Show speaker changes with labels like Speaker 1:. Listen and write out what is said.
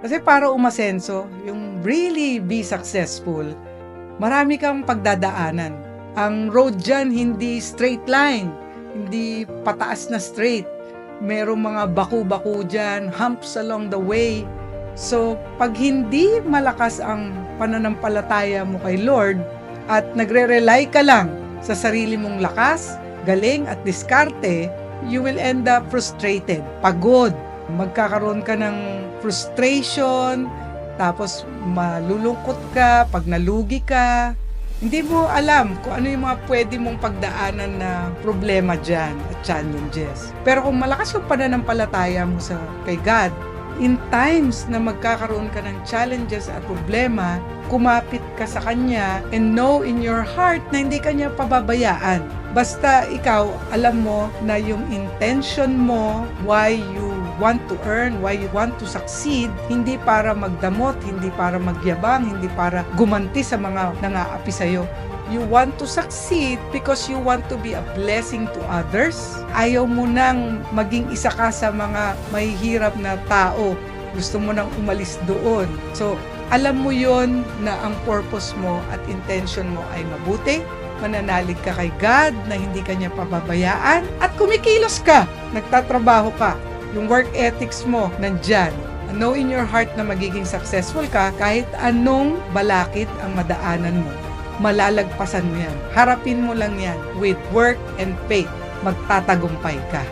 Speaker 1: Kasi para umasenso, yung really be successful, marami kang pagdadaanan. Ang road dyan, hindi straight line, hindi pataas na straight. Merong mga baku-baku dyan, humps along the way. So, pag hindi malakas ang pananampalataya mo kay Lord at nagre-rely ka lang sa sarili mong lakas, galing at diskarte, you will end up frustrated, pagod, magkakaroon ka ng frustration, tapos malulungkot ka, pag nalugi ka, hindi mo alam kung ano yung mga pwede mong pagdaanan na problema dyan at challenges. Pero kung malakas yung pananampalataya mo sa kay God, in times na magkakaroon ka ng challenges at problema, kumapit ka sa Kanya and know in your heart na hindi Kanya pababayaan. Basta ikaw, alam mo na yung intention mo, why you want to earn, why you want to succeed, hindi para magdamot, hindi para magyabang, hindi para gumanti sa mga nangaapi sa'yo. You want to succeed because you want to be a blessing to others. Ayaw mo nang maging isa ka sa mga mahihirap na tao. Gusto mo nang umalis doon. So, alam mo yon na ang purpose mo at intention mo ay mabuti, mananalig ka kay God na hindi ka niya pababayaan, at kumikilos ka, nagtatrabaho ka. Yung work ethics mo, nandyan. Know in your heart na magiging successful ka kahit anong balakid ang madaanan mo. Malalagpasan mo yan. Harapin mo lang yan with work and faith. Magtatagumpay ka.